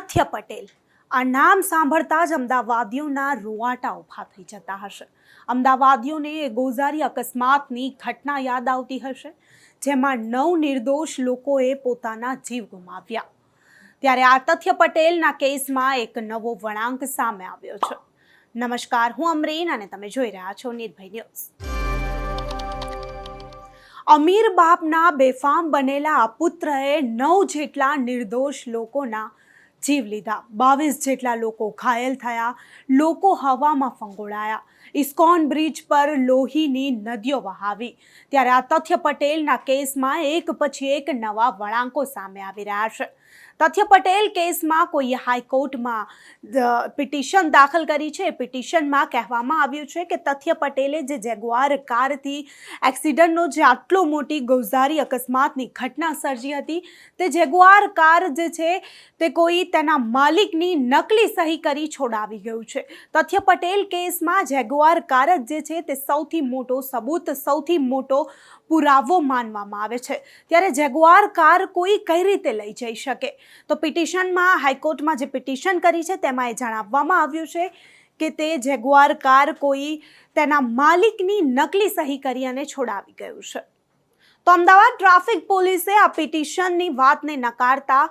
પટેલ. આ નામ સાંભળતા જ અમદાવાદીઓના રૂવાટા ઊભા થઈ જતા હશે. અમદાવાદીઓને એ ગોઝારી અકસ્માતની ઘટના યાદ આવતી હશે, જેમાં નવ નિર્દોષ લોકોએ પોતાના જીવ ગુમાવ્યા. ત્યારે આ તથ્ય પટેલના કેસમાં એક નવો વળાંક સામે આવ્યો છે. નમસ્કાર, હું અમરીન અને તમે જોઈ રહ્યા છો નિર્ભય ન્યૂઝ. અમીર બાપના બેફામ બનેલા આ પુત્રએ નવ જેટલા નિર્દોષ લોકોના જીવ લીધા. બાવીસ જેટલા લોકો ઘાયલ થયા, લોકો હવામાં ફંગોળાયા. ઇસ્કોન બ્રિજ પર લોહીની નદીઓ વહાવી. ત્યારે આ તથ્ય પટેલના કેસમાં એક પછી એક નવા વળાંકો સામે આવી રહ્યા છે. તથ્ય પટેલ કેસમાં કોઈએ હાઈકોર્ટમાં પિટિશન દાખલ કરી છે. પિટિશનમાં કહેવામાં આવ્યું છે કે તથ્ય પટેલે જે જેગુઆર કારથી એક્સિડન્ટનો જે આટલો મોટી ગૌઝારી અકસ્માતની ઘટના સર્જી હતી, તે જેગુઆર કાર જે છે, તે કોઈ તેના માલિકની નકલી સહી કરી છોડાવી ગયું છે. તથ્ય પટેલ કેસમાં જેગુઆર કાર જ જે છે તે સૌથી મોટો સબૂત, સૌથી મોટો પુરાવો માનવામાં આવે છે. ત્યારે જેગુઆર કાર કોઈ કઈ રીતે લઈ જઈ શકે? તો પિટિશનમાં, હાઈકોર્ટમાં જે પિટિશન કરી છે તેમાં એ જણાવવામાં આવ્યું છે કે તે જેગુઆર કાર કોઈ તેના માલિકની નકલી સહી કરી અને છોડાવી ગયું છે. તો અમદાવાદ ટ્રાફિક પોલીસે આ પિટિશનની વાતને નકારતા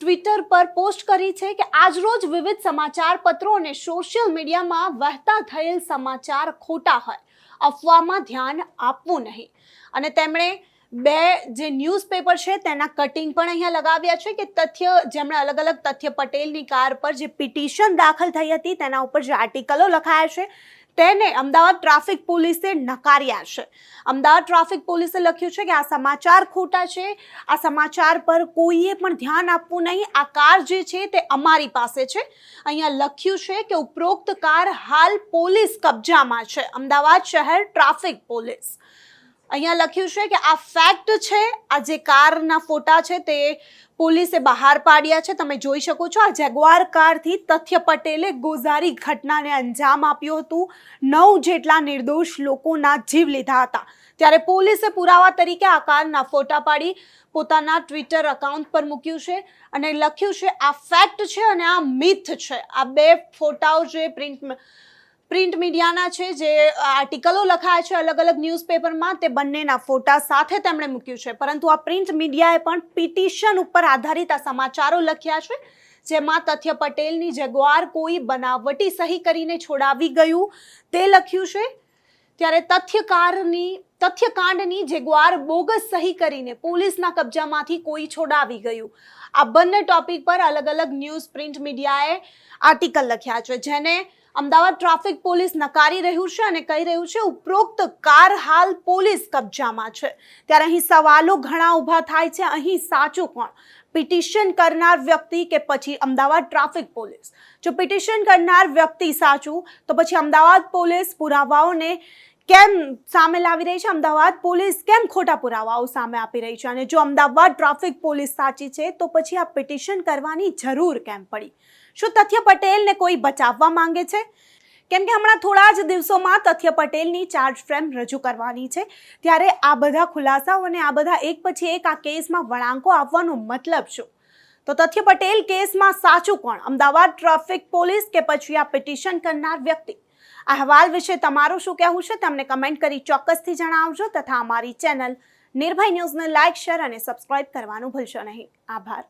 ટ્વિટર પર પોસ્ટ કરી છે કે આજરોજ વિવિધ સમાચાર પત્રો અને સોશિયલ મીડિયામાં વહેતા થયેલ સમાચાર ખોટા હોય. અફવામાં ધ્યાન આપવું નહીં. અને તેમણે બે જે ન્યૂઝપેપર છે તેના કટિંગ પણ અહીંયા લગાવ્યા છે કે તથ્ય, જેમણે અલગ અલગ તથ્ય પટેલની કાર પર જે પિટિશન દાખલ થઈ હતી તેના ઉપર જે આર્ટિકલો લખાયા છે તેને અમદાવાદ ટ્રાફિક પોલીસે નકાર્યા છે. અમદાવાદ ટ્રાફિક પોલીસે લખ્યું છે કે આ સમાચાર ખોટા છે. આ સમાચાર પર કોઈએ પણ ધ્યાન આપવું નહીં. આ કાર જે છે તે અમારી પાસે છે. અહીંયા લખ્યું છે કે ઉપરોક્ત કાર હાલ પોલીસ કબજામાં છે. અમદાવાદ શહેર ટ્રાફિક પોલીસ. અહીંયા લખ્યું છે કે આ ફેક્ટ છે, આ જે કારના ફોટા છે તે પોલીસે બહાર પાડ્યા છે. તમે જોઈ શકો છો, આ જેગવાર કારથી તથ્ય પટેલે ગોઝારી ઘટનાને અંજામ આપ્યું હતું. નવ જેટલા નિર્દોષ લોકોના જીવ લીધા હતા. ત્યારે પોલીસે પુરાવા તરીકે આ કારના ફોટા પાડી, પોતાના ટ્વિટર એકાઉન્ટ પર મૂક્યું છે અને લખ્યું છે, આ ફેક્ટ છે અને આ મિથ છે. આ બે ફોટાઓ જે પ્રિન્ટ પ્રિન્ટ મીડિયાના છે જે આર્ટિકલો લખાયા છે અલગ અલગ ન્યૂઝપેપરમાં, તે બંનેના ફોટા સાથે તેમણે મૂક્યું છે. પરંતુ આ પ્રિન્ટ મીડિયાએ પણ પિટિશન ઉપર આધારિત આ સમાચારો લખ્યા છે, જેમાં તથ્ય પટેલની જગવાર કોઈ બનાવટી સહી કરીને છોડાવી ગયું. તે લખ્યું છે, ત્યારે તથ્યકારની, તથ્યકાંડની જેગવાર બોગસ સહી કરીને પોલીસના કબજામાંથી કોઈ છોડાવી ગયું. આ બંને ટોપિક પર અલગ અલગ ન્યૂઝ પ્રિન્ટ મીડિયાએ આર્ટિકલ લખ્યા છે, જેને અમદાવાદ ટ્રાફિક પોલીસ નકારી રહ્યું છે અને કહી રહ્યું છે, ઉપરોક્ત કાર હાલ પોલીસ કબજામાં છે. ત્યારે અહીં સવાલો ઘણા ઊભા થાય છે. અહીં સાચું કોણ? પિટિશન કરનાર વ્યક્તિ કે પછી અમદાવાદ ટ્રાફિક પોલીસ? જો પિટિશન કરનાર વ્યક્તિ સાચું, તો પછી અમદાવાદ પોલીસ પુરાવાઓને કેમ સામે લાવી રહી છે? અમદાવાદ પોલીસ કેમ ખોટા પુરાવાઓ સામે આપી રહી છે? અને જો અમદાવાદ ટ્રાફિક પોલીસ સાચી છે, તો પછી આ પિટિશન કરવાની જરૂર કેમ પડી? શું તથ્ય પટેલને કોઈ બચાવવા માંગે છે? કેમ કે હમણાં થોડા જ દિવસોમાં તથ્ય પટેલની ચાર્જ ફ્રેમ રજૂ કરવાની છે. ત્યારે આ બધા ખુલાસાઓ અને આ બધા એક પછી એક આ કેસમાં વળાંકો આપવાનો મતલબ શું? તો તથ્ય પટેલ કેસમાં સાચું કોણ? અમદાવાદ ટ્રાફિક પોલીસ કે પછી આ પિટિશન કરનાર વ્યક્તિ? અહેવાલ વિશે તમારું શું કહેવું છે તમને કમેન્ટ કરી ચોક્કસથી જણાવજો તથા અમારી ચેનલ નિર્ભય ન્યૂઝને લાઇક, શેર અને સબસ્ક્રાઇબ કરવાનું ભૂલશો નહીં. આભાર.